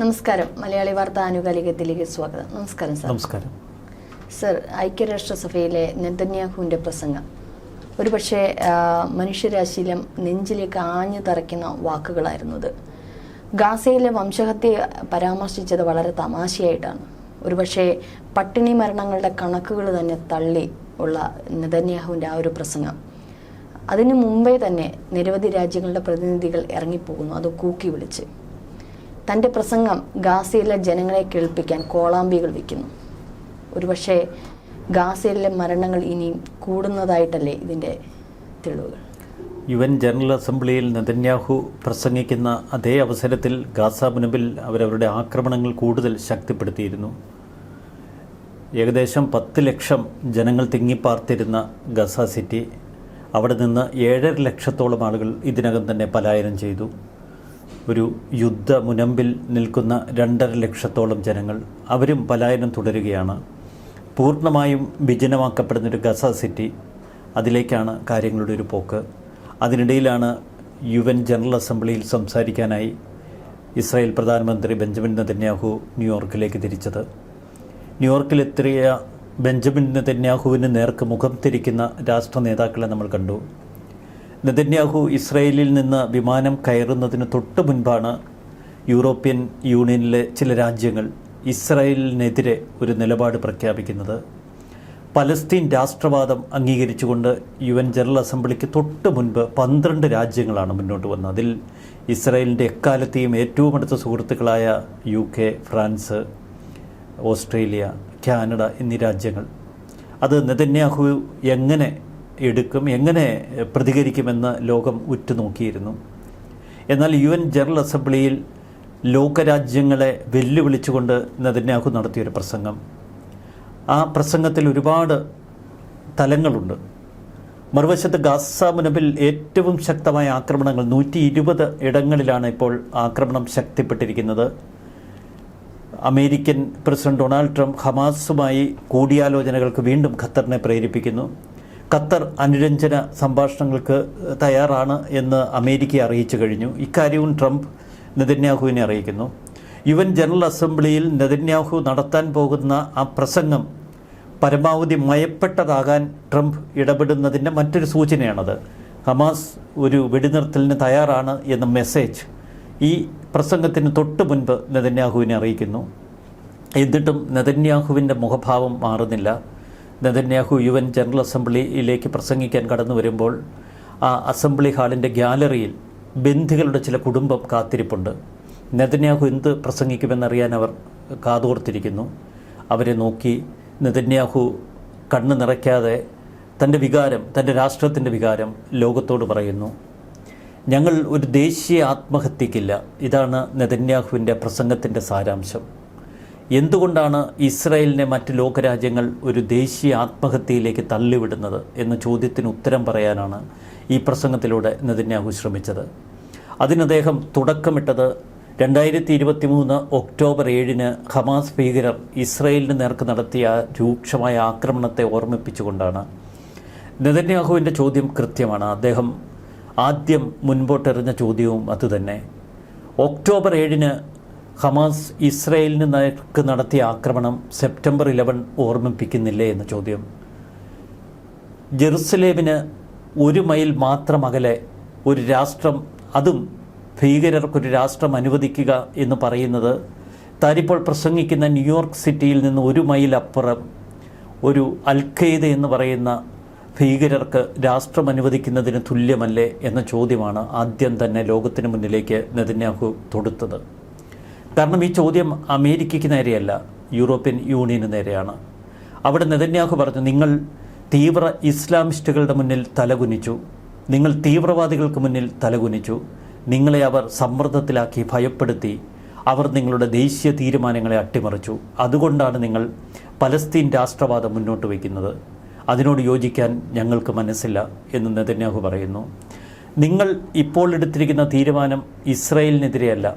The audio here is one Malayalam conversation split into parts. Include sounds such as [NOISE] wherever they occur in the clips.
നമസ്കാരം. മലയാളി വാർത്താ ആനുകാലികത്തിലേക്ക് സ്വാഗതം. നമസ്കാരം സർ. നമസ്കാരം. സർ ഐക്യരാഷ്ട്രസഭയിലെ നെതന്യാഹുവിന്റെ പ്രസംഗം. ഒരുപക്ഷെ മനുഷ്യരാശിയിലും മനുഷ്യരാശിയിലെ നെഞ്ചിലേക്ക് ആഞ്ഞു തറയ്ക്കുന്ന വാക്കുകളായിരുന്നു അത് ഗാസയിലെ വംശഹത്യ പരാമർശിച്ചത് വളരെ തമാശയായിട്ടാണ്. ഒരുപക്ഷെ പട്ടിണി മരണങ്ങളുടെ കണക്കുകൾ തന്നെ തള്ളി ഉള്ള നെതന്യാഹുവിന്റെ ആ ഒരു പ്രസംഗം. അതിനു മുമ്പേ തന്നെ നിരവധി രാജ്യങ്ങളുടെ പ്രതിനിധികൾ ഇറങ്ങിപ്പോകുന്നു അത് കൂക്കി വിളിച്ച്. തന്റെ പ്രസംഗം ഗാസയിലെ ജനങ്ങളെ കേൾപ്പിക്കാൻ കോളാമ്പികൾ വയ്ക്കുന്നു. ഒരുപക്ഷെ ഗാസയിലെ മരണങ്ങൾ ഇനിയും കൂടുന്നതായിട്ടല്ലേ ഇതിന്റെ തെളിവുകൾ? യു എൻ ജനറൽ അസംബ്ലിയിൽ നെതന്യാഹു പ്രസംഗിക്കുന്ന അതേ അവസരത്തിൽ ഗാസ മുനമ്പിൽ അവരവരുടെ ആക്രമണങ്ങൾ കൂടുതൽ ശക്തിപ്പെടുത്തിയിരുന്നു. ഏകദേശം പത്ത് ലക്ഷം ജനങ്ങൾ തിങ്ങിപ്പാർത്തിരുന്ന ഗസ സിറ്റി അവിടെ നിന്ന് ഏഴര ലക്ഷത്തോളം ആളുകൾ ഇതിനകം തന്നെ പലായനം ചെയ്തു. ഒരു യുദ്ധ മുനമ്പിൽ നിൽക്കുന്ന രണ്ടര ലക്ഷത്തോളം ജനങ്ങൾ അവരും പലായനം തുടരുകയാണ്. പൂർണമായും വിജനമാക്കപ്പെടുന്നൊരു ഗസ സിറ്റി അതിലേക്കാണ് കാര്യങ്ങളുടെ ഒരു പോക്ക്. അതിനിടയിലാണ് യു എൻ ജനറൽ അസംബ്ലിയിൽ സംസാരിക്കാനായി ഇസ്രായേൽ പ്രധാനമന്ത്രി ബെഞ്ചമിൻ നെതന്യാഹു ന്യൂയോർക്കിലേക്ക് തിരിച്ചത്. ന്യൂയോർക്കിലെത്തിയ ബെഞ്ചമിൻ നെതന്യാഹുവിന് നേർക്ക് മുഖം തിരിക്കുന്ന രാഷ്ട്ര നേതാക്കളെ നമ്മൾ കണ്ടു. നെതന്യാഹു ഇസ്രയേലിൽ നിന്ന് വിമാനം കയറുന്നതിന് തൊട്ട് മുൻപാണ് യൂറോപ്യൻ യൂണിയനിലെ ചില രാജ്യങ്ങൾ ഇസ്രായേലിനെതിരെ ഒരു നിലപാട് പ്രഖ്യാപിക്കുന്നത്. പലസ്തീൻ രാഷ്ട്രവാദം അംഗീകരിച്ചുകൊണ്ട് യു എൻ ജനറൽ അസംബ്ലിക്ക് തൊട്ട് മുൻപ് പന്ത്രണ്ട് രാജ്യങ്ങളാണ് മുന്നോട്ട് വന്നത്. അതിൽ ഇസ്രായേലിന്റെ എക്കാലത്തെയും ഏറ്റവും അടുത്ത സുഹൃത്തുക്കളായ U K France Australia Canada എന്നീ രാജ്യങ്ങൾ. അത് നെതന്യാഹു എങ്ങനെ എടുക്കും എങ്ങനെ പ്രതികരിക്കുമെന്ന് ലോകം ഉറ്റുനോക്കിയിരുന്നു. എന്നാൽ യു എൻ ജനറൽ അസംബ്ലിയിൽ ലോകരാജ്യങ്ങളെ വെല്ലുവിളിച്ചുകൊണ്ട് നെതന്യാഹു നടത്തിയൊരു പ്രസംഗം. ആ പ്രസംഗത്തിൽ ഒരുപാട് തലങ്ങളുണ്ട്. മറുവശത്ത് ഗാസ മുനമ്പിൽ ഏറ്റവും ശക്തമായ ആക്രമണങ്ങൾ നൂറ്റി ഇരുപത് ഇടങ്ങളിലാണ് ഇപ്പോൾ ആക്രമണം ശക്തിപ്പെട്ടിരിക്കുന്നത്. അമേരിക്കൻ പ്രസിഡന്റ് ഡൊണാൾഡ് ട്രംപ് ഹമാസുമായി കൂടിയാലോചനകൾക്ക് വീണ്ടും ഖത്തറിനെ പ്രേരിപ്പിക്കുന്നു. ഖത്തർ അനുരഞ്ജന സംഭാഷണങ്ങൾക്ക് തയ്യാറാണ് എന്ന് അമേരിക്ക അറിയിച്ചു കഴിഞ്ഞു. ഇക്കാര്യവും ട്രംപ് നെതന്യാഹുവിനെ അറിയിക്കുന്നു. യു എൻ ജനറൽ അസംബ്ലിയിൽ നെതന്യാഹു നടത്താൻ പോകുന്ന ആ പ്രസംഗം പരമാവധി മയപ്പെട്ടതാകാൻ ട്രംപ് ഇടപെടുന്നതിന്റെ മറ്റൊരു സൂചനയാണത്. ഹമാസ് ഒരു വെടിനിർത്തലിന് തയ്യാറാണ് എന്ന മെസ്സേജ് ഈ പ്രസംഗത്തിന് തൊട്ട് മുൻപ് നെതന്യാഹുവിനെ അറിയിക്കുന്നു. എന്നിട്ടും നെതന്യാഹുവിന്റെ മുഖഭാവം മാറുന്നില്ല. നെതന്യാഹു യു എൻ ജനറൽ അസംബ്ലിയിലേക്ക് പ്രസംഗിക്കാൻ കടന്നു വരുമ്പോൾ ആ അസംബ്ലി ഹാളിന്റെ ഗ്യാലറിയിൽ ബന്ധികളുടെ ചില കുടുംബം കാത്തിരിപ്പുണ്ട്. നെതന്യാഹു എന്ത് പ്രസംഗിക്കുമെന്നറിയാൻ അവർ കാതോർത്തിരിക്കുന്നു. അവരെ നോക്കി നെതന്യാഹു കണ്ണു നിറയ്ക്കാതെ തന്റെ വികാരം തന്റെ രാഷ്ട്രത്തിന്റെ വികാരം ലോകത്തോട് പറയുന്നു. ഞങ്ങൾ ഒരു ദേശീയ ആത്മഹത്യക്കില്ല. ഇതാണ് നെതന്യാഹുവിന്റെ പ്രസംഗത്തിന്റെ സാരാംശം. എന്തുകൊണ്ടാണ് ഇസ്രായേലിനെ മറ്റ് ലോകരാജ്യങ്ങൾ ഒരു ദേശീയ ആത്മഹത്യയിലേക്ക് തള്ളിവിടുന്നത് എന്ന ചോദ്യത്തിന് ഉത്തരം പറയാനാണ് ഈ പ്രസംഗത്തിലൂടെ നെതന്യാഹു ശ്രമിച്ചത്. അതിന് അദ്ദേഹം തുടക്കമിട്ടത് രണ്ടായിരത്തി ഇരുപത്തി മൂന്ന് ഒക്ടോബർ ഏഴിന് ഹമാസ് ഭീകരർ ഇസ്രായേലിന് നേർക്ക് നടത്തിയ രൂക്ഷമായ ആക്രമണത്തെ ഓർമ്മിപ്പിച്ചുകൊണ്ടാണ്. നെതന്യാഹുവിന്റെ ചോദ്യം കൃത്യമാണ്. അദ്ദേഹം ആദ്യം മുൻപോട്ടെറിഞ്ഞ ചോദ്യവും അതുതന്നെ. ഒക്ടോബർ ഏഴിന് ഹമാസ് ഇസ്രയേലിന് നേർക്ക് നടത്തിയ ആക്രമണം സെപ്റ്റംബർ ഇലവൻ ഓർമ്മിപ്പിക്കുന്നില്ലേ എന്ന ചോദ്യം. ജെറുസലേമിന് ഒരു മൈൽ മാത്രം അകലെ ഒരു രാഷ്ട്രം അതും ഭീകരർക്കൊരു രാഷ്ട്രം അനുവദിക്കുക എന്ന് പറയുന്നത് താനിപ്പോൾ പ്രസംഗിക്കുന്ന ന്യൂയോർക്ക് സിറ്റിയിൽ നിന്ന് ഒരു മൈൽ അപ്പുറം ഒരു അൽഖയ്ദ എന്ന് പറയുന്ന ഭീകരർക്ക് രാഷ്ട്രം അനുവദിക്കുന്നതിന് തുല്യമല്ലേ എന്ന ചോദ്യമാണ് ആദ്യം തന്നെ ലോകത്തിന് മുന്നിലേക്ക് നെതന്യാഹു തൊടുത്തത്. കാരണം ഈ ചോദ്യം അമേരിക്കയ്ക്ക് നേരെയല്ല യൂറോപ്യൻ യൂണിയന് നേരെയാണ്. അവിടെ നെതന്യാഹു പറഞ്ഞു നിങ്ങൾ തീവ്ര ഇസ്ലാമിസ്റ്റുകളുടെ മുന്നിൽ തലകുനിച്ചു. നിങ്ങൾ തീവ്രവാദികൾക്ക് മുന്നിൽ തലകുനിച്ചു. നിങ്ങളെ അവർ സമ്മർദ്ദത്തിലാക്കി ഭയപ്പെടുത്തി. അവർ നിങ്ങളുടെ ദേശീയ തീരുമാനങ്ങളെ അട്ടിമറിച്ചു. അതുകൊണ്ടാണ് നിങ്ങൾ പലസ്തീൻ രാഷ്ട്രവാദം മുന്നോട്ട് വയ്ക്കുന്നത്. അതിനോട് യോജിക്കാൻ ഞങ്ങൾക്ക് മനസ്സില്ല എന്ന് നെതന്യാഹു പറയുന്നു. നിങ്ങൾ ഇപ്പോൾ എടുത്തിരിക്കുന്ന തീരുമാനം ഇസ്രായേലിനെതിരെയല്ല.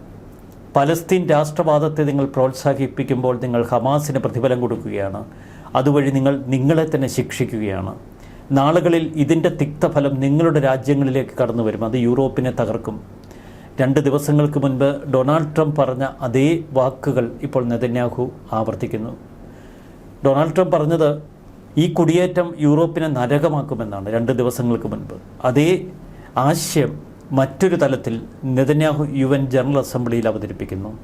പലസ്തീൻ രാഷ്ട്രവാദത്തെ നിങ്ങൾ പ്രോത്സാഹിപ്പിക്കുമ്പോൾ നിങ്ങൾ ഹമാസിന് പ്രതിഫലം കൊടുക്കുകയാണ്. അതുവഴി നിങ്ങൾ നിങ്ങളെ തന്നെ ശിക്ഷിക്കുകയാണ്. നാളുകളിൽ ഇതിന്റെ തിക്തഫലം നിങ്ങളുടെ രാജ്യങ്ങളിലേക്ക് കടന്നു വരും. അത് യൂറോപ്പിനെ തകർക്കും. രണ്ട് ദിവസങ്ങൾക്ക് മുൻപ് ഡൊണാൾഡ് ട്രംപ് പറഞ്ഞ അതേ വാക്കുകൾ ഇപ്പോൾ നെതന്യാഹു ആവർത്തിക്കുന്നു. ഡൊണാൾഡ് ട്രംപ് പറഞ്ഞത് ഈ കുടിയേറ്റം യൂറോപ്പിനെ നരകമാക്കുമെന്നാണ് രണ്ട് ദിവസങ്ങൾക്ക് മുൻപ്. അതേ ആശയം മറ്റൊരു തലത്തിൽ നെതന്യാഹു യു എൻ ജനറൽ അസംബ്ലിയിൽ അവതരിപ്പിക്കുന്നു.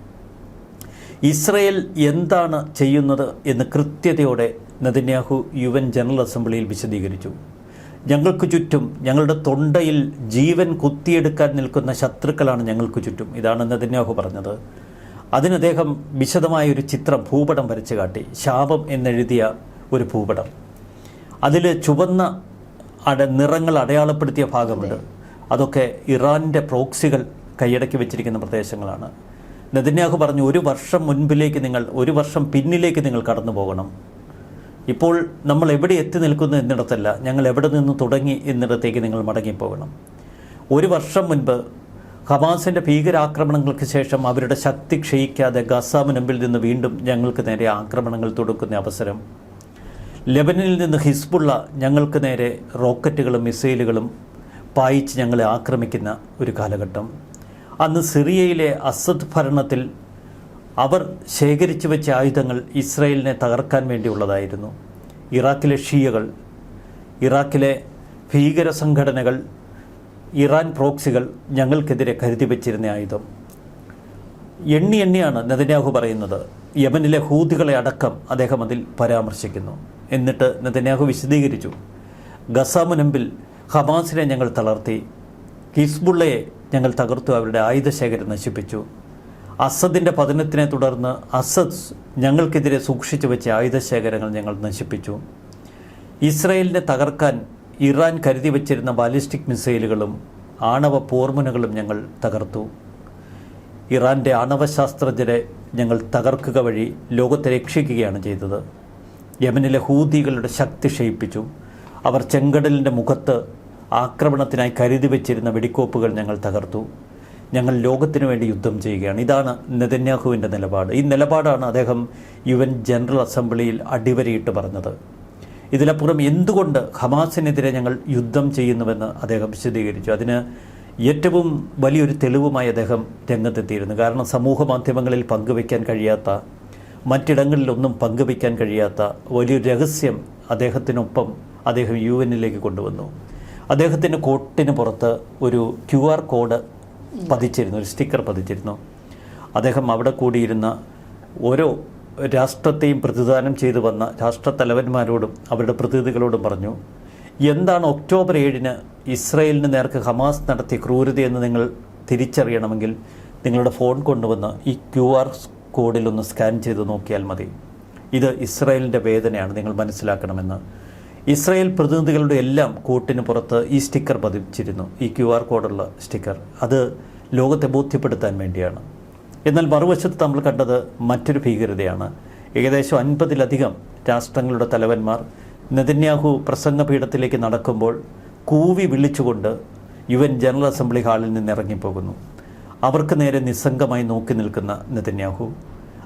ഇസ്രയേൽ എന്താണ് ചെയ്യുന്നത് എന്ന് കൃത്യതയോടെ നെതന്യാഹു യു എൻ ജനറൽ അസംബ്ലിയിൽ വിശദീകരിച്ചു. ഞങ്ങൾക്ക് ചുറ്റും ഞങ്ങളുടെ തൊണ്ടയിൽ ജീവൻ കുത്തിയെടുക്കാൻ നിൽക്കുന്ന ശത്രുക്കളാണ് ഞങ്ങൾക്ക് ചുറ്റും ഇതാണ് നെതന്യാഹു പറഞ്ഞത്. അതിന് അദ്ദേഹം വിശദമായ ഒരു ചിത്രം ഭൂപടം വരച്ചു കാട്ടി. ശാപം എന്നെഴുതിയ ഒരു ഭൂപടം. അതിൽ ചുവന്ന അട നിറങ്ങൾ അടയാളപ്പെടുത്തിയ ഭാഗമുണ്ട്. അതൊക്കെ ഇറാന്റെ പ്രോക്സികൾ കൈയടക്കി വെച്ചിരിക്കുന്ന പ്രദേശങ്ങളാണ്. നെതന്യാഹു പറഞ്ഞു ഒരു വർഷം മുൻപിലേക്ക് നിങ്ങൾ ഒരു വർഷം പിന്നിലേക്ക് നിങ്ങൾ കടന്നു പോകണം. ഇപ്പോൾ നമ്മൾ എവിടെ എത്തി നിൽക്കുന്നു എന്നിടത്തല്ല ഞങ്ങൾ എവിടെ നിന്ന് തുടങ്ങി എന്നിടത്തേക്ക് നിങ്ങൾ മടങ്ങിപ്പോകണം. ഒരു വർഷം മുൻപ് ഹമാസിന്റെ ഭീകരാക്രമണങ്ങൾക്ക് ശേഷം അവരുടെ ശക്തി ക്ഷയിക്കാതെ ഗസ മുനമ്പിൽ നിന്ന് വീണ്ടും ഞങ്ങൾക്ക് നേരെ ആക്രമണങ്ങൾ തുടക്കുന്ന അവസരം. ലെബനിൽ നിന്ന് ഹിസ്ബുള്ള ഞങ്ങൾക്ക് നേരെ റോക്കറ്റുകളും മിസൈലുകളും പായിച്ച് ഞങ്ങളെ ആക്രമിക്കുന്ന ഒരു കാലഘട്ടം. അന്ന് സിറിയയിലെ അസദ് ഭരണത്തിൽ അവർ ശേഖരിച്ചു വെച്ച ആയുധങ്ങൾ ഇസ്രയേലിനെ തകർക്കാൻ വേണ്ടിയുള്ളതായിരുന്നു. ഇറാഖിലെ ഷിയകൾ ഇറാഖിലെ ഭീകര സംഘടനകൾ ഇറാൻ പ്രോക്സികൾ ഞങ്ങൾക്കെതിരെ കരുതി വെച്ചിരുന്ന ആയുധം. എണ്ണി എണ്ണിയാണ് നെതന്യാഹു പറയുന്നത്. യമനിലെ ഹൂതികളെ അടക്കം അദ്ദേഹം അതിൽ പരാമർശിക്കുന്നു. എന്നിട്ട് നെതന്യാഹു വിശദീകരിച്ചു. ഗസ മുനമ്പിൽ ഹമാസിനെ ഞങ്ങൾ തളർത്തി. ഹിസ്ബുള്ളയെ ഞങ്ങൾ തകർത്തു. അവരുടെ ആയുധശേഖരം നശിപ്പിച്ചു. അസദിന്റെ പതനത്തിനെ തുടർന്ന് അസദ് ഞങ്ങൾക്കെതിരെ സൂക്ഷിച്ചു വെച്ച ആയുധശേഖരങ്ങൾ ഞങ്ങൾ നശിപ്പിച്ചു. ഇസ്രയേലിനെ തകർക്കാൻ ഇറാൻ കരുതി വച്ചിരുന്ന ബാലിസ്റ്റിക് മിസൈലുകളും ആണവ പോർമുനകളും ഞങ്ങൾ തകർത്തു. ഇറാന്റെ ആണവശാസ്ത്രജ്ഞരെ ഞങ്ങൾ തകർക്കുക വഴി ലോകത്തെ രക്ഷിക്കുകയാണ് ചെയ്തത്. യമനിലെ ഹൂതികളുടെ ശക്തി ക്ഷയിപ്പിച്ചു. അവർ ചെങ്കടലിന്റെ മുഖത്ത് ആക്രമണത്തിനായി കരുതി വെച്ചിരുന്ന വെടിക്കോപ്പുകൾ ഞങ്ങൾ തകർത്തു. ഞങ്ങൾ ലോകത്തിനു വേണ്ടി യുദ്ധം ചെയ്യുകയാണ്. ഇതാണ് നെതന്യാഹുവിന്റെ നിലപാട്. ഈ നിലപാടാണ് അദ്ദേഹം യു എൻ ജനറൽ അസംബ്ലിയിൽ അടിവരയിട്ട് പറഞ്ഞത്. ഇതിലപ്പുറം എന്തുകൊണ്ട് ഹമാസിനെതിരെ ഞങ്ങൾ യുദ്ധം ചെയ്യുന്നുവെന്ന് അദ്ദേഹം വിശദീകരിച്ചു. അതിന് ഏറ്റവും വലിയൊരു തെളിവുമായി അദ്ദേഹം രംഗത്തെത്തിയിരുന്നു. കാരണം സമൂഹ മാധ്യമങ്ങളിൽ പങ്കുവയ്ക്കാൻ കഴിയാത്ത മറ്റിടങ്ങളിലൊന്നും പങ്കുവയ്ക്കാൻ കഴിയാത്ത വലിയൊരു രഹസ്യം അദ്ദേഹത്തിനൊപ്പം അദ്ദേഹം യു എന്നിലേക്ക് കൊണ്ടുവന്നു. അദ്ദേഹത്തിന്റെ കോട്ടിന് പുറത്ത് ഒരു ക്യു ആർ കോഡ് പതിച്ചിരുന്നു ഒരു സ്റ്റിക്കർ പതിച്ചിരുന്നു. അദ്ദേഹം അവിടെ കൂടിയിരുന്ന ഓരോ രാഷ്ട്രത്തെയും പ്രതിദാനം ചെയ്തു വന്ന രാഷ്ട്രത്തലവന്മാരോടും അവരുടെ പ്രതിനിധികളോടും പറഞ്ഞു എന്താണ് ഒക്ടോബർ ഏഴിന് ഇസ്രയേലിന് നേർക്ക് ഹമാസ് നടത്തിയ ക്രൂരതയെന്ന് നിങ്ങൾ തിരിച്ചറിയണമെങ്കിൽ നിങ്ങളുടെ ഫോൺ കൊണ്ടുവന്ന് ഈ ക്യു ആർ കോഡിലൊന്ന് സ്കാൻ ചെയ്ത് നോക്കിയാൽ മതി. ഇത് ഇസ്രയേലിന്റെ വേദനയാണ് നിങ്ങൾ മനസ്സിലാക്കണമെന്ന്. ഇസ്രായേൽ പ്രതിനിധികളുടെ എല്ലാം കൂട്ടിന് പുറത്ത് ഈ സ്റ്റിക്കർ പതിച്ചിരുന്നു. ഈ ക്യു ആർ കോഡുള്ള സ്റ്റിക്കർ. അത് ലോകത്തെ ബോധ്യപ്പെടുത്താൻ വേണ്ടിയാണ്. എന്നാൽ മറുവശത്ത് നമ്മൾ കണ്ടത് മറ്റൊരു ഭീകരതയാണ്. ഏകദേശം അൻപതിലധികം രാഷ്ട്രങ്ങളുടെ തലവന്മാർ നെതന്യാഹു പ്രസംഗപീഠത്തിലേക്ക് നടക്കുമ്പോൾ കൂവി വിളിച്ചുകൊണ്ട് യു എൻ ജനറൽ അസംബ്ലി ഹാളിൽ നിന്ന് ഇറങ്ങിപ്പോകുന്നു. അവർക്ക് നേരെ നിസ്സംഗമായി നോക്കി നിൽക്കുന്ന നെതന്യാഹു.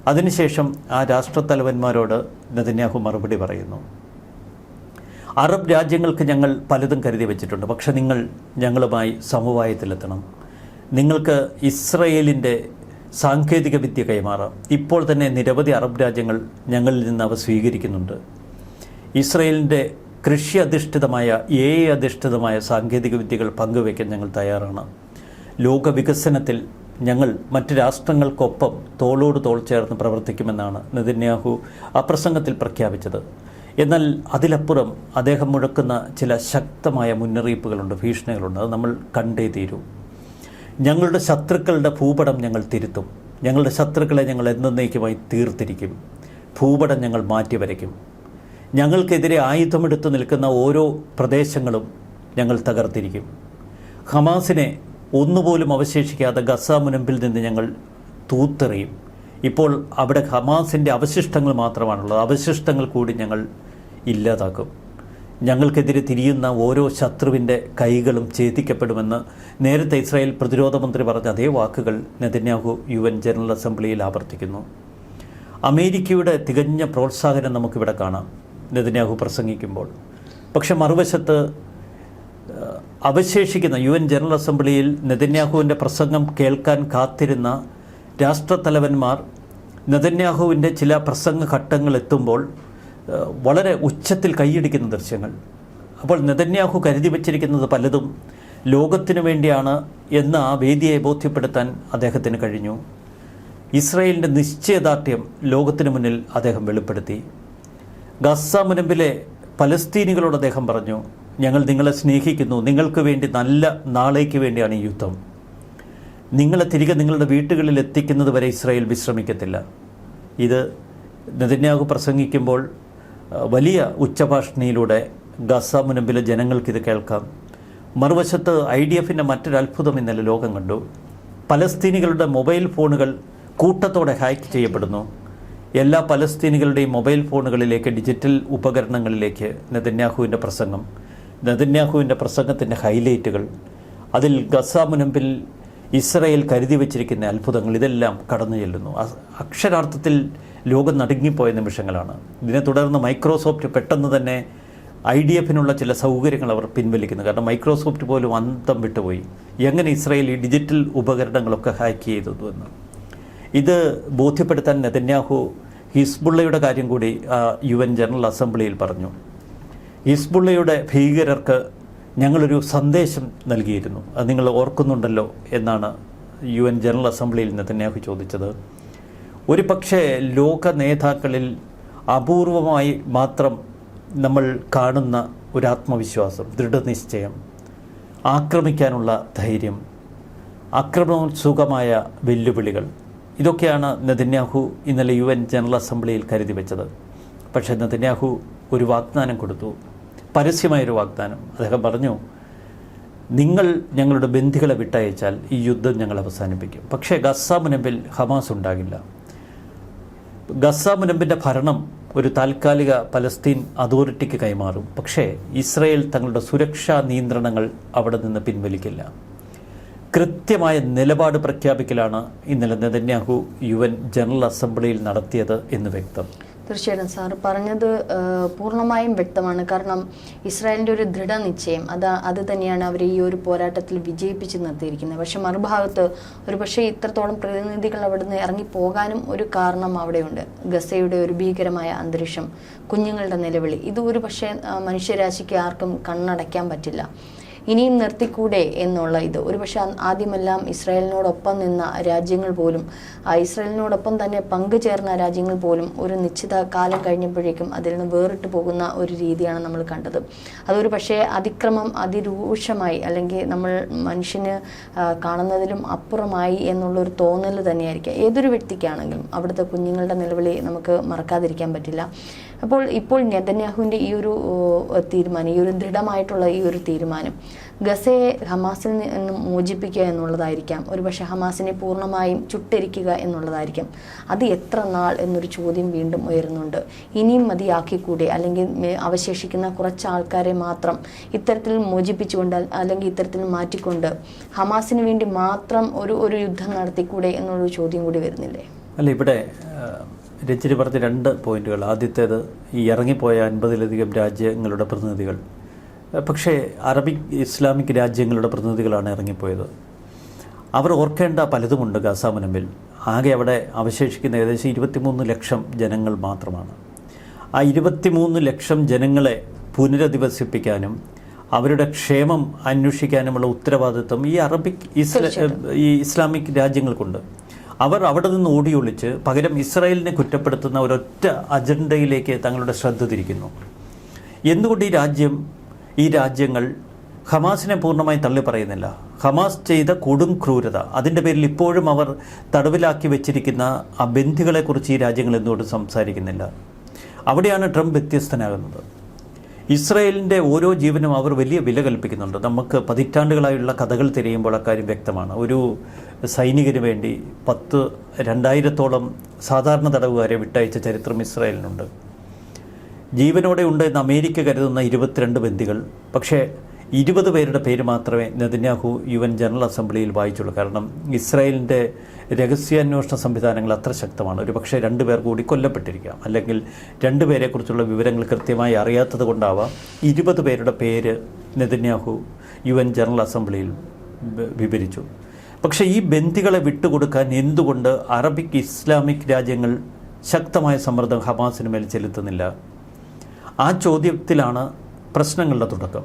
അതിനുശേഷം ആ രാഷ്ട്രത്തലവന്മാരോട് നെതന്യാഹു മറുപടി പറയുന്നു. അറബ് രാജ്യങ്ങൾക്ക് ഞങ്ങൾ പലതും കരുതി വെച്ചിട്ടുണ്ട്. പക്ഷെ നിങ്ങൾ ഞങ്ങളുമായി സമവായത്തിലെത്തണം. നിങ്ങൾക്ക് ഇസ്രയേലിന്റെ സാങ്കേതിക വിദ്യ കൈമാറാം. ഇപ്പോൾ തന്നെ നിരവധി അറബ് രാജ്യങ്ങൾ ഞങ്ങളിൽ നിന്ന് അവ സ്വീകരിക്കുന്നുണ്ട്. ഇസ്രയേലിന്റെ കൃഷി അധിഷ്ഠിതമായ എ അധിഷ്ഠിതമായ സാങ്കേതിക വിദ്യകൾ പങ്കുവയ്ക്കാൻ ഞങ്ങൾ തയ്യാറാണ്. ലോക വികസനത്തിൽ ഞങ്ങൾ മറ്റ് രാഷ്ട്രങ്ങൾക്കൊപ്പം തോളോട് തോൾ ചേർന്ന് പ്രവർത്തിക്കുമെന്നാണ് നെതന്യാഹു അപ്രസംഗത്തിൽ പ്രഖ്യാപിച്ചത്. എന്നാൽ അതിലപ്പുറം അദ്ദേഹം മുഴക്കുന്ന ചില ശക്തമായ മുന്നറിയിപ്പുകളുണ്ട് ഭീഷണികളുണ്ട്. അത് നമ്മൾ കണ്ടേ തീരൂ. ഞങ്ങളുടെ ശത്രുക്കളുടെ ഭൂപടം ഞങ്ങൾ തിരുത്തും. ഞങ്ങളുടെ ശത്രുക്കളെ ഞങ്ങൾ എന്നേക്കുമായി തീർത്തിരിക്കും. ഭൂപടം ഞങ്ങൾ മാറ്റിവരയ്ക്കും. ഞങ്ങൾക്കെതിരെ ആയുധമെടുത്ത് നിൽക്കുന്ന ഓരോ പ്രദേശങ്ങളും ഞങ്ങൾ തകർത്തിരിക്കും. ഹമാസിനെ ഒന്നുപോലും അവശേഷിക്കാതെ ഗസ മുനമ്പിൽ നിന്ന് ഞങ്ങൾ തൂത്തെറിയും. ഇപ്പോൾ അവിടെ ഹമാസിന്റെ അവശിഷ്ടങ്ങൾ മാത്രമാണുള്ളത്. അവശിഷ്ടങ്ങൾ കൂടി ഞങ്ങൾ ഇല്ലാതാക്കും. ഞങ്ങൾക്കെതിരെ തിരിയുന്ന ഓരോ ശത്രുവിന്റെ കൈകളും ഛേദിക്കപ്പെടുമെന്ന് നേരത്തെ ഇസ്രായേൽ പ്രതിരോധ മന്ത്രി പറഞ്ഞ അതേ വാക്കുകൾ നെതന്യാഹു യു എൻ ജനറൽ അസംബ്ലിയിൽ ആവർത്തിക്കുന്നു. അമേരിക്കയുടെ തികഞ്ഞ പ്രോത്സാഹനം നമുക്കിവിടെ കാണാം നെതന്യാഹു പ്രസംഗിക്കുമ്പോൾ. പക്ഷെ മറുവശത്ത് അവശേഷിക്കുന്ന യു എൻ ജനറൽ അസംബ്ലിയിൽ നെതന്യാഹുവിന്റെ പ്രസംഗം കേൾക്കാൻ കാത്തിരുന്ന രാഷ്ട്രത്തലവന്മാർ നെതന്യാഹുവിന്റെ ചില പ്രസംഗ ഘട്ടങ്ങൾ എത്തുമ്പോൾ വളരെ ഉച്ചത്തിൽ കൈയടിക്കുന്ന ദൃശ്യങ്ങൾ. അപ്പോൾ നെതന്യാഹു കരുതി വച്ചിരിക്കുന്നത് പലതും ലോകത്തിനു വേണ്ടിയാണ് എന്ന ആ വേദിയെ ബോധ്യപ്പെടുത്താൻ അദ്ദേഹത്തിന് കഴിഞ്ഞു. ഇസ്രയേലിന്റെ നിശ്ചയദാർഢ്യം ലോകത്തിന് മുന്നിൽ അദ്ദേഹം വെളിപ്പെടുത്തി. ഗസ മുനമ്പിലെ പലസ്തീനികളോട് അദ്ദേഹം പറഞ്ഞു ഞങ്ങൾ നിങ്ങളെ സ്നേഹിക്കുന്നു. നിങ്ങൾക്ക് വേണ്ടി നല്ല നാളേക്ക് വേണ്ടിയാണ് ഈ യുദ്ധം. നിങ്ങളെ തിരികെ നിങ്ങളുടെ വീട്ടുകളിൽ എത്തിക്കുന്നത് വരെ ഇസ്രായേൽ വിശ്രമിക്കത്തില്ല. ഇത് നെതന്യാഹു പ്രസംഗിക്കുമ്പോൾ വലിയ ഉച്ചഭാഷണിയിലൂടെ ഗസ മുനമ്പിലെ ജനങ്ങൾക്കിത് കേൾക്കാം. മറുവശത്ത് ഐ ഡി എഫിന്റെ മറ്റൊരു അത്ഭുതം ഇന്നലെ ലോകം കണ്ടു. പലസ്തീനികളുടെ മൊബൈൽ ഫോണുകൾ കൂട്ടത്തോടെ ഹാക്ക് ചെയ്യപ്പെടുന്നു. എല്ലാ പലസ്തീനികളുടെയും മൊബൈൽ ഫോണുകളിലേക്ക് ഡിജിറ്റൽ ഉപകരണങ്ങളിലേക്ക് നെതന്യാഹുവിന്റെ പ്രസംഗം. നെതന്യാഹുവിന്റെ പ്രസംഗത്തിന്റെ ഹൈലൈറ്റുകൾ. അതിൽ ഗസ മുനമ്പിൽ ഇസ്രയേൽ കരുതി വച്ചിരിക്കുന്ന അത്ഭുതങ്ങൾ ഇതെല്ലാം കടന്നു ചെല്ലുന്നു. അക്ഷരാർത്ഥത്തിൽ ലോകം നടുങ്ങിപ്പോയ നിമിഷങ്ങളാണ്. ഇതിനെ തുടർന്ന് മൈക്രോസോഫ്റ്റ് പെട്ടെന്ന് തന്നെ ഐ ഡി എഫിനുള്ള ചില സൗകര്യങ്ങൾ അവർ പിൻവലിക്കുന്നു. കാരണം മൈക്രോസോഫ്റ്റ് പോലും അന്തം വിട്ടുപോയി. എങ്ങനെ ഇസ്രായേൽ ഈ ഡിജിറ്റൽ ഉപകരണങ്ങളൊക്കെ ഹാക്ക് ചെയ്തു എന്ന്. ഇത് ബോധ്യപ്പെടുത്താൻ നെതന്യാഹു ഹിസ്ബുള്ളയുടെ കാര്യം കൂടി യു എൻ ജനറൽ അസംബ്ലിയിൽ പറഞ്ഞു. ഹിസ്ബുള്ളയുടെ ഭീകരർക്ക് ഞങ്ങളൊരു സന്ദേശം നൽകിയിരുന്നു. അത് നിങ്ങൾ ഓർക്കുന്നുണ്ടല്ലോ എന്നാണ് യു എൻ ജനറൽ അസംബ്ലിയിൽ നെതന്യാഹു ചോദിച്ചത്. ഒരു പക്ഷേ ലോക നേതാക്കളിൽ അപൂർവമായി മാത്രം നമ്മൾ കാണുന്ന ഒരു ആത്മവിശ്വാസം ദൃഢനിശ്ചയം ആക്രമിക്കാനുള്ള ധൈര്യം ആക്രമണോത്സുകമായ വെല്ലുവിളികൾ ഇതൊക്കെയാണ് നെതന്യാഹു ഇന്നലെ യു എൻ ജനറൽ അസംബ്ലിയിൽ കരുതി വെച്ചത്. പക്ഷേ നെതന്യാഹു ഒരു വാഗ്ദാനം കൊടുത്തു. പരസ്യമായൊരു വാഗ്ദാനം. അദ്ദേഹം പറഞ്ഞു നിങ്ങൾ ഞങ്ങളുടെ ബന്ധികളെ വിട്ടയച്ചാൽ ഈ യുദ്ധം ഞങ്ങൾ അവസാനിപ്പിക്കും. പക്ഷേ ഗസ മുനമ്പിൽ ഹമാസ് ഉണ്ടാകില്ല. ഗസ മുനമ്പിന്റെ ഭരണം ഒരു താൽക്കാലിക പലസ്തീൻ അതോറിറ്റിക്ക് കൈമാറും. പക്ഷേ ഇസ്രയേൽ തങ്ങളുടെ സുരക്ഷാ നിയന്ത്രണങ്ങൾ അവിടെ നിന്ന് പിൻവലിക്കില്ല. കൃത്യമായ നിലപാട് പ്രഖ്യാപിക്കലാണ് ഇന്നലെ നെതന്യാഹു യു എൻ ജനറൽ അസംബ്ലിയിൽ നടത്തിയത് എന്ന് വ്യക്തം. തീർച്ചയായിട്ടും സാർ പറഞ്ഞത് പൂർണമായും വ്യക്തമാണ്. കാരണം ഇസ്രായേലിന്റെ ഒരു ദൃഢനിശ്ചയം അത് അത് തന്നെയാണ് അവർ ഈ ഒരു പോരാട്ടത്തിൽ വിജയിപ്പിച്ച് നിർത്തിയിരിക്കുന്നത്. പക്ഷെ മറുഭാഗത്ത് ഒരു പക്ഷേ ഇത്രത്തോളം പ്രതിനിധികൾ അവിടെ ഇറങ്ങി പോകാനും ഒരു കാരണം അവിടെയുണ്ട്. ഗസയുടെ ഒരു ഭീകരമായ അന്തരീക്ഷം കുഞ്ഞുങ്ങളുടെ നിലവിളി. ഇത് ഒരു പക്ഷേ മനുഷ്യരാശിക്ക് ആർക്കും കണ്ണടയ്ക്കാൻ പറ്റില്ല. ഇനിയും നിർത്തിക്കൂടെ എന്നുള്ള ഇത്. ഒരുപക്ഷെ ആദ്യമെല്ലാം ഇസ്രായേലിനോടൊപ്പം നിന്ന രാജ്യങ്ങൾ പോലും ആ ഇസ്രായേലിനോടൊപ്പം തന്നെ പങ്കുചേർന്ന രാജ്യങ്ങൾ പോലും ഒരു നിശ്ചിത കാലം കഴിഞ്ഞപ്പോഴേക്കും അതിൽ നിന്ന് വേറിട്ട് പോകുന്ന ഒരു രീതിയാണ് നമ്മൾ കണ്ടത്. അതൊരു പക്ഷേ അതിക്രമം അതിരൂക്ഷമായി അല്ലെങ്കിൽ നമ്മൾ മനുഷ്യന് കാണുന്നതിലും അപ്പുറമായി എന്നുള്ളൊരു തോന്നൽ തന്നെയായിരിക്കും. ഏതൊരു വ്യക്തിക്കാണെങ്കിലും അവിടുത്തെ കുഞ്ഞുങ്ങളുടെ നിലവിളി നമുക്ക് മറക്കാതിരിക്കാൻ പറ്റില്ല. അപ്പോൾ ഇപ്പോൾ നെതന്യാഹുവിന്റെ ഈ ഒരു തീരുമാനം ഈ ഒരു ദൃഢമായിട്ടുള്ള ഈ ഒരു തീരുമാനം ഗസയെ ഹമാസിൽ നിന്ന് മോചിപ്പിക്കുക എന്നുള്ളതായിരിക്കാം. ഒരുപക്ഷെ ഹമാസിനെ പൂർണമായും ചുട്ടരിക്കുക എന്നുള്ളതായിരിക്കാം. അത് എത്ര നാൾ എന്നൊരു ചോദ്യം വീണ്ടും ഉയരുന്നുണ്ട്. ഇനിയും മതിയാക്കിക്കൂടെ? അല്ലെങ്കിൽ അവശേഷിക്കുന്ന കുറച്ച് ആൾക്കാരെ മാത്രം ഇത്തരത്തിൽ മോചിപ്പിച്ചുകൊണ്ട് അല്ലെങ്കിൽ ഇത്തരത്തിൽ മാറ്റിക്കൊണ്ട് ഹമാസിന് വേണ്ടി മാത്രം ഒരു ഒരു യുദ്ധം നടത്തിക്കൂടെ എന്നുള്ളൊരു ചോദ്യം കൂടി വരുന്നില്ലേ? അല്ല ഇവിടെ രഞ്ജിനി പറഞ്ഞ രണ്ട് പോയിന്റുകൾ. ആദ്യത്തേത് ഈ ഇറങ്ങിപ്പോയ അൻപതിലധികം രാജ്യങ്ങളുടെ പ്രതിനിധികൾ. പക്ഷേ അറബിക് ഇസ്ലാമിക് രാജ്യങ്ങളുടെ പ്രതിനിധികളാണ് ഇറങ്ങിപ്പോയത്. അവർ ഓർക്കേണ്ട പലതുമുണ്ട് ഗാസ മുനമ്പിൽ ആകെ അവിടെ അവശേഷിക്കുന്ന ഏകദേശം ഇരുപത്തിമൂന്ന് ലക്ഷം ജനങ്ങൾ മാത്രമാണ്. ആ ഇരുപത്തിമൂന്ന് ലക്ഷം ജനങ്ങളെ പുനരധിവസിപ്പിക്കാനും അവരുടെ ക്ഷേമം അന്വേഷിക്കാനുമുള്ള ഉത്തരവാദിത്വം ഈ അറബിക് ഇസ്ല ഈ ഇസ്ലാമിക് രാജ്യങ്ങൾക്കുണ്ട്. അവർ അവിടെ നിന്ന് ഓടിയൊളിച്ച് പകരം ഇസ്രായേലിനെ കുറ്റപ്പെടുത്തുന്ന ഒരൊറ്റ അജണ്ടയിലേക്ക് തങ്ങളുടെ ശ്രദ്ധ തിരിക്കുന്നു. എന്തുകൊണ്ട് ഈ രാജ്യം ഈ രാജ്യങ്ങൾ ഹമാസിനെ പൂർണമായി തള്ളി പറയുന്നില്ല? ഹമാസ് ചെയ്ത കൊടും ക്രൂരത അതിന്റെ പേരിൽ ഇപ്പോഴും അവർ തടവിലാക്കി വെച്ചിരിക്കുന്ന ആ ബന്ധികളെക്കുറിച്ച് ഈ രാജ്യങ്ങൾ എന്തുകൊണ്ട് സംസാരിക്കുന്നില്ല? അവിടെയാണ് ട്രംപ് വ്യത്യസ്തനാകുന്നത്. ഇസ്രയേലിന്റെ ഓരോ ജീവനും അവർ വലിയ വില കൽപ്പിക്കുന്നുണ്ട്. നമുക്ക് പതിറ്റാണ്ടുകളായുള്ള കഥകൾ തിരയുമ്പോൾ അക്കാര്യം വ്യക്തമാണ്. ഒരു സൈനികന് വേണ്ടി പത്ത് രണ്ടായിരത്തോളം സാധാരണ തടവുകാരെ വിട്ടയച്ച ചരിത്രം ഇസ്രായേലിനുണ്ട്. ജീവനോടെ ഉണ്ട് എന്ന് അമേരിക്ക കരുതുന്ന ഇരുപത്തിരണ്ട് ബന്ദികൾ പക്ഷേ ഇരുപത് പേരുടെ പേര് മാത്രമേ നെതന്യാഹു യു എൻ ജനറൽ അസംബ്ലിയിൽ വായിച്ചുള്ളൂ. കാരണം ഇസ്രായേലിന്റെ രഹസ്യാന്വേഷണ സംവിധാനങ്ങൾ അത്ര ശക്തമാണ്. ഒരു പക്ഷേ രണ്ട് പേർ കൂടി കൊല്ലപ്പെട്ടിരിക്കാം. അല്ലെങ്കിൽ രണ്ട് പേരെക്കുറിച്ചുള്ള വിവരങ്ങൾ കൃത്യമായി അറിയാത്തത് കൊണ്ടാവാം ഇരുപത് പേരുടെ പേര് നെതന്യാഹു യു എൻ ജനറൽ അസംബ്ലിയിൽ വിവരിച്ചു. പക്ഷേ ഈ ബന്ദികളെ വിട്ടുകൊടുക്കാൻ എന്തുകൊണ്ട് അറബിക് ഇസ്ലാമിക് രാജ്യങ്ങൾ ശക്തമായ സമ്മർദ്ദം ഹമാസിന് മേൽ ചെലുത്തുന്നില്ല? ആ ചോദ്യത്തിലാണ് പ്രശ്നങ്ങളുടെ തുടക്കം.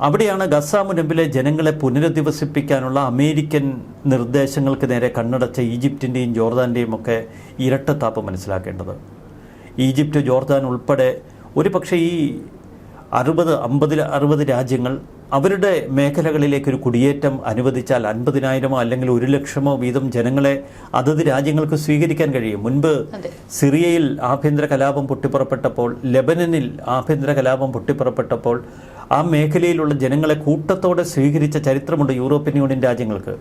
അവിടെയാണ് ഗസ മുനമ്പിലെ ജനങ്ങളെ പുനരധിവസിപ്പിക്കാനുള്ള അമേരിക്കൻ നിർദ്ദേശങ്ങൾക്ക് നേരെ കണ്ണടച്ച ഈജിപ്തിന്റെയും ജോർദാന്റെയും ഒക്കെ ഇരട്ടത്താപ്പ് മനസ്സിലാക്കേണ്ടത്. ഈജിപ്റ്റ് ജോർദാൻ ഉൾപ്പെടെ ഒരു പക്ഷേ ഈ അറുപത് അമ്പതിൽ അറുപത് രാജ്യങ്ങൾ അവരുടെ മേഖലകളിലേക്ക് ഒരു കുടിയേറ്റം അനുവദിച്ചാൽ അൻപതിനായിരമോ അല്ലെങ്കിൽ ഒരു ലക്ഷമോ വീതം ജനങ്ങളെ അതത് രാജ്യങ്ങൾക്ക് സ്വീകരിക്കാൻ കഴിയും. മുൻപ് സിറിയയിൽ ആഭ്യന്തര കലാപം പൊട്ടിപ്പുറപ്പെട്ടപ്പോൾ ലെബനനിൽ ആഭ്യന്തര കലാപം പൊട്ടിപ്പുറപ്പെട്ടപ്പോൾ ആ മേഖലയിലുള്ള ജനങ്ങളെ കൂട്ടത്തോടെ സ്വീകരിച്ച ചരിത്രമുണ്ട് യൂറോപ്യൻ യൂണിയൻ രാജ്യങ്ങൾക്ക്.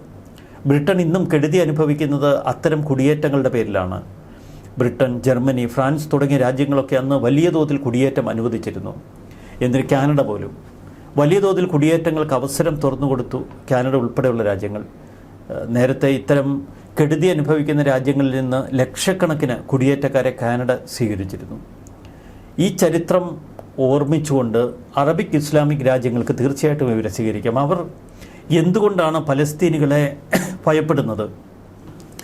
ബ്രിട്ടൻ ഇന്നും കെടുതി അനുഭവിക്കുന്നത് അത്തരം കുടിയേറ്റങ്ങളുടെ പേരിലാണ്. ബ്രിട്ടൻ ജർമ്മനി ഫ്രാൻസ് തുടങ്ങിയ രാജ്യങ്ങളൊക്കെ അന്ന് വലിയ തോതിൽ കുടിയേറ്റം അനുവദിച്ചിരുന്നു. എന്നിട്ട് കാനഡ പോലും. വലിയ തോതിൽ കുടിയേറ്റങ്ങൾക്ക് അവസരം തുറന്നു കൊടുത്തു കാനഡ ഉൾപ്പെടെയുള്ള രാജ്യങ്ങൾ. നേരത്തെ ഇത്തരം കെടുതി അനുഭവിക്കുന്ന രാജ്യങ്ങളിൽ നിന്ന് ലക്ഷക്കണക്കിന് കുടിയേറ്റക്കാരെ കാനഡ സ്വീകരിച്ചിരുന്നു. ഈ ചരിത്രം ഓർമ്മിച്ചുകൊണ്ട് അറബിക് ഇസ്ലാമിക് രാജ്യങ്ങൾക്ക് തീർച്ചയായിട്ടും ഇവരെ സ്വീകരിക്കാം. അവർ എന്തുകൊണ്ടാണ് പലസ്തീനികളെ [CLEARS THROAT] ഭയപ്പെടുന്നത്?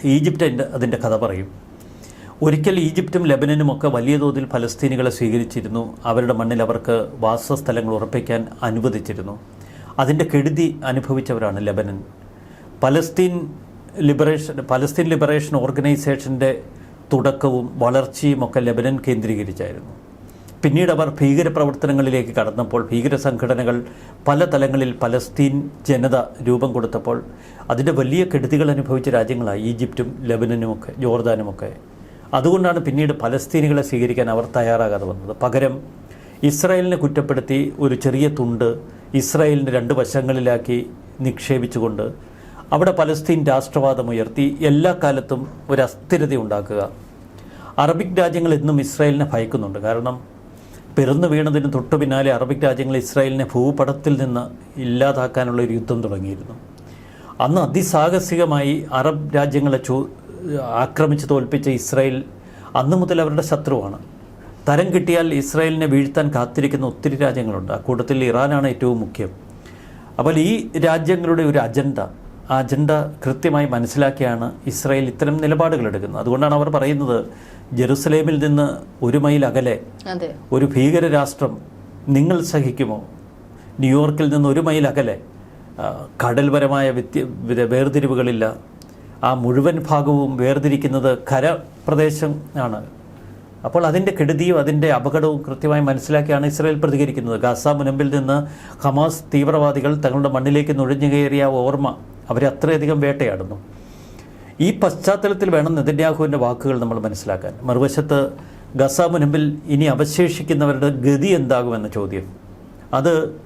ഈജിപ്റ്റ് അതിന്റെ കഥ പറയും. ഒരിക്കൽ ഈജിപ്തും ലബനനും ഒക്കെ വലിയ തോതിൽ ഫലസ്തീനികളെ സ്വീകരിച്ചിരുന്നു. അവരുടെ മണ്ണിൽ അവർക്ക് വാസസ്ഥലങ്ങൾ ഉറപ്പിക്കാൻ അനുവദിച്ചിരുന്നു. അതിന്റെ കെടുതി അനുഭവിച്ചവരാണ് Lebanon. Palestine liberation Palestine liberation ഓർഗനൈസേഷന്റെ തുടക്കവും വളർച്ചയും ഒക്കെ ലബനൻ കേന്ദ്രീകരിച്ചായിരുന്നു. പിന്നീട് അവർ ഭീകരപ്രവർത്തനങ്ങളിലേക്ക് കടന്നപ്പോൾ ഭീകര സംഘടനകൾ പല തലങ്ങളിൽ പലസ്തീൻ ജനത രൂപം കൊടുത്തപ്പോൾ അതിന്റെ വലിയ കെടുതികൾ അനുഭവിച്ച രാജ്യങ്ങളായി ഈജിപ്തും ലബനനുമൊക്കെ ജോർദാനുമൊക്കെ അതുകൊണ്ടാണ് പിന്നീട് പലസ്തീനികളെ സ്വീകരിക്കാൻ അവർ തയ്യാറാകാതെ വന്നത്. പകരം ഇസ്രായേലിനെ കുറ്റപ്പെടുത്തി ഒരു ചെറിയ തുണ്ട് ഇസ്രായേലിന്റെ രണ്ട് വശങ്ങളിലാക്കി നിക്ഷേപിച്ചുകൊണ്ട് അവിടെ പലസ്തീൻ രാഷ്ട്രവാദം ഉയർത്തി എല്ലാ കാലത്തും ഒരു അസ്ഥിരത ഉണ്ടാക്കുക. അറബിക് രാജ്യങ്ങൾ ഇന്നും ഇസ്രായേലിനെ ഭയക്കുന്നുണ്ട്. കാരണം പിറന്നു വീണതിന് തൊട്ടു പിന്നാലെ അറബിക് രാജ്യങ്ങൾ ഇസ്രായേലിനെ ഭൂപടത്തിൽ നിന്ന് ഇല്ലാതാക്കാനുള്ള ഒരു യുദ്ധം തുടങ്ങിയിരുന്നു. അന്ന് അതിസാഹസികമായി അറബ് രാജ്യങ്ങളെ ചോ ആക്രമിച്ച് തോൽപ്പിച്ച ഇസ്രായേൽ അന്നു മുതൽ അവരുടെ ശത്രുവാണ്. തരം കിട്ടിയാൽ ഇസ്രായേലിനെ വീഴ്ത്താൻ കാത്തിരിക്കുന്ന ഒത്തിരി രാജ്യങ്ങളുണ്ട്. ആ കൂട്ടത്തിൽ ഇറാനാണ് ഏറ്റവും മുഖ്യം. അപ്പോൾ ഈ രാജ്യങ്ങളുടെ ഒരു അജണ്ട ആ അജണ്ട കൃത്യമായി മനസ്സിലാക്കിയാണ് ഇസ്രായേൽ ഇത്തരം നിലപാടുകൾ എടുക്കുന്നത്. അതുകൊണ്ടാണ് അവർ പറയുന്നത് ജെറുസലേമിൽ നിന്ന് ഒരു മൈൽ അകലെ ഒരു ഭീകര രാഷ്ട്രം നിങ്ങൾ സഹിക്കുമോ? ന്യൂയോർക്കിൽ നിന്ന് ഒരു മൈൽ അകലെ. കടൽപരമായ വ്യത്യ വേർതിരിവുകളില്ല. ആ മുഴുവൻ ഭാഗവും വേർതിരിക്കുന്നത് കര ആണ്. അപ്പോൾ അതിന്റെ കെടുതിയും അതിന്റെ അപകടവും കൃത്യമായി മനസ്സിലാക്കിയാണ് ഇസ്രായേൽ പ്രതികരിക്കുന്നത്. ഗാസ മുനമ്പിൽ നിന്ന് ഹമാസ് തീവ്രവാദികൾ തങ്ങളുടെ മണ്ണിലേക്ക് നുഴഞ്ഞു കയറിയ ഓർമ്മ അവരെ അത്രയധികം വേട്ടയാടുന്നു. ഈ പശ്ചാത്തലത്തിൽ വേണം നെതന്യാഹുവിന്റെ വാക്കുകൾ നമ്മൾ മനസ്സിലാക്കാൻ. മറുവശത്ത് ഗസ മുനമ്പിൽ ഇനി അവശേഷിക്കുന്നവരുടെ ഗതി എന്താകുമെന്ന ചോദ്യം. അത്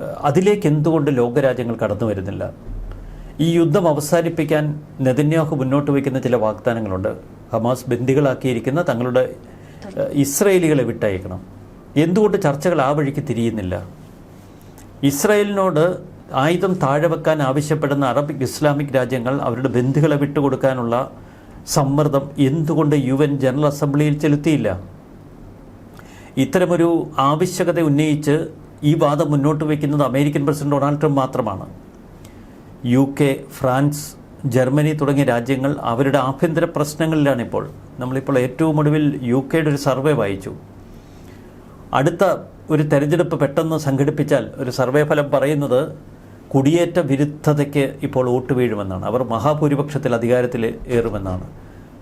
അതിലേക്ക് എന്തുകൊണ്ട് ലോകരാജ്യങ്ങൾ കടന്നു വരുന്നില്ല? ഈ യുദ്ധം അവസാനിപ്പിക്കാൻ നെതന്യാഹു മുന്നോട്ട് വയ്ക്കുന്ന ചില വാഗ്ദാനങ്ങളുണ്ട്. ഹമാസ് ബന്ദികളാക്കിയിരിക്കുന്ന തങ്ങളുടെ ഇസ്രയേലികളെ വിട്ടയക്കണം. എന്തുകൊണ്ട് ചർച്ചകൾ ആ വഴിക്ക് തിരിയുന്നില്ല? ഇസ്രയേലിനോട് ആയുധം താഴെ വെക്കാൻ ആവശ്യപ്പെടുന്ന അറബ് ഇസ്ലാമിക് രാജ്യങ്ങൾ അവരുടെ ബന്ധുക്കളെ വിട്ടുകൊടുക്കാനുള്ള സമ്മർദ്ദം എന്തുകൊണ്ട് യു എൻ ജനറൽ അസംബ്ലിയിൽ ചെലുത്തിയില്ല? ഇത്തരമൊരു ആവശ്യകത ഉന്നയിച്ച് ഈ വാദം മുന്നോട്ട് വയ്ക്കുന്നത് അമേരിക്കൻ പ്രസിഡന്റ് ഡൊണാൾഡ് ട്രംപ് മാത്രമാണ്. യു കെ ഫ്രാൻസ് ജർമ്മനി തുടങ്ങിയ രാജ്യങ്ങൾ അവരുടെ ആഭ്യന്തര പ്രശ്നങ്ങളിലാണ് ഇപ്പോൾ. നമ്മളിപ്പോൾ ഏറ്റവും ഒടുവിൽ യു കെയുടെ ഒരു സർവേ വായിച്ചു. അടുത്ത ഒരു തെരഞ്ഞെടുപ്പ് പെട്ടെന്ന് സംഘടിപ്പിച്ചാൽ ഒരു സർവേ ഫലം പറയുന്നത് കുടിയേറ്റ വിരുദ്ധതയ്ക്ക് ഇപ്പോൾ വോട്ട് വീഴുമെന്നാണ്. അവർ മഹാഭൂരിപക്ഷത്തിൽ അധികാരത്തിൽ ഏറുമെന്നാണ്.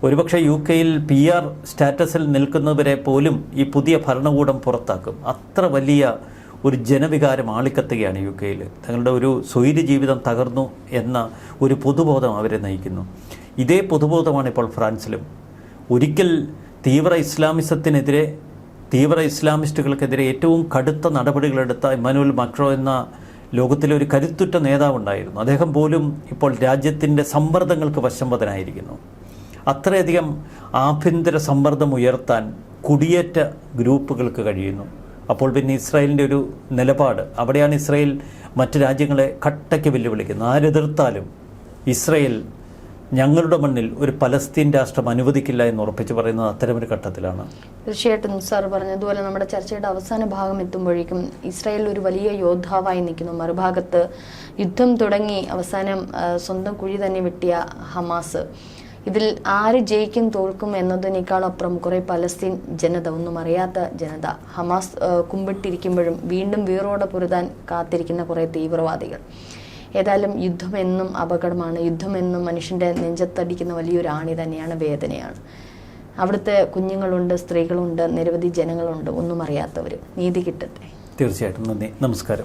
ഒരുപക്ഷെ യു കെയിൽ പി ആർ സ്റ്റാറ്റസിൽ നിൽക്കുന്നവരെ പോലും ഈ പുതിയ ഭരണകൂടം പുറത്താക്കും. അത്ര വലിയ ഒരു ജനവികാരം ആളിക്കത്തുകയാണ് യു കെയിൽ. തങ്ങളുടെ ഒരു സ്വൈര്യ ജീവിതം തകർന്നു എന്ന ഒരു പൊതുബോധം അവരെ നയിക്കുന്നു. ഇതേ പൊതുബോധമാണ് ഇപ്പോൾ ഫ്രാൻസിലും. ഒരിക്കൽ തീവ്ര ഇസ്ലാമിസത്തിനെതിരെ തീവ്ര ഇസ്ലാമിസ്റ്റുകൾക്കെതിരെ ഏറ്റവും കടുത്ത നടപടികളെടുത്ത ഇമ്മാനുവൽ മക്രോ എന്ന ലോകത്തിലെ ഒരു കരുത്തുറ്റ നേതാവുണ്ടായിരുന്നു. അദ്ദേഹം പോലും ഇപ്പോൾ രാജ്യത്തിന്റെ സമ്മർദ്ദങ്ങൾക്ക് വശംവദനായിരിക്കുന്നു അത്രയധികം ആഭ്യന്തര സമ്മർദ്ദം ഉയർത്താൻ കുടിയേറ്റ ഗ്രൂപ്പുകൾക്ക് കഴിയുന്നു. അപ്പോൾ പിന്നെ ഇസ്രായേലിന്റെ ഒരു നിലപാട്. അവിടെയാണ് ഇസ്രായേൽ മറ്റ് രാജ്യങ്ങളെ കട്ടയ്ക്ക് വെല്ലുവിളിക്കുന്നത്. ആരെതിർത്താലും ഇസ്രായേൽ ഞങ്ങളുടെ മണ്ണിൽ ഒരു പലസ്തീൻ രാഷ്ട്രം അനുവദിക്കില്ല എന്ന് ഉറപ്പിച്ച് പറയുന്നത് അത്തരമൊരു ഘട്ടത്തിലാണ്. തീർച്ചയായിട്ടും സാർ പറഞ്ഞതുപോലെ നമ്മുടെ ചർച്ചയുടെ അവസാന ഭാഗം എത്തുമ്പോഴേക്കും ഇസ്രായേൽ ഒരു വലിയ യോദ്ധാവായി നിൽക്കുന്നു. മറുഭാഗത്ത് യുദ്ധം തുടങ്ങി അവസാനം സ്വന്തം കുഴി തന്നെ വെട്ടിയ ഹമാസ്. ഇതിൽ ആര് ജയിക്കും തോൽക്കും എന്നതിനേക്കാളപ്പുറം കുറെ പലസ്തീൻ ജനത ഒന്നും അറിയാത്ത ജനത ഹമാസ് കുമ്പിട്ടിരിക്കുമ്പോഴും വീണ്ടും വീറോടെ പൊരുതാൻ കാത്തിരിക്കുന്ന കുറെ തീവ്രവാദികൾ. ഏതായാലും യുദ്ധമെന്നും അപകടമാണ്. യുദ്ധം എന്നും മനുഷ്യന്റെ നെഞ്ചത്തടിക്കുന്ന വലിയൊരു ആണി തന്നെയാണ് വേദനയാണ്. അവിടുത്തെ കുഞ്ഞുങ്ങളുണ്ട് സ്ത്രീകളുണ്ട് നിരവധി ജനങ്ങളുണ്ട് ഒന്നും അറിയാത്തവർ നീതി കിട്ടട്ടെ. തീർച്ചയായിട്ടും. നന്ദി. നമസ്കാരം.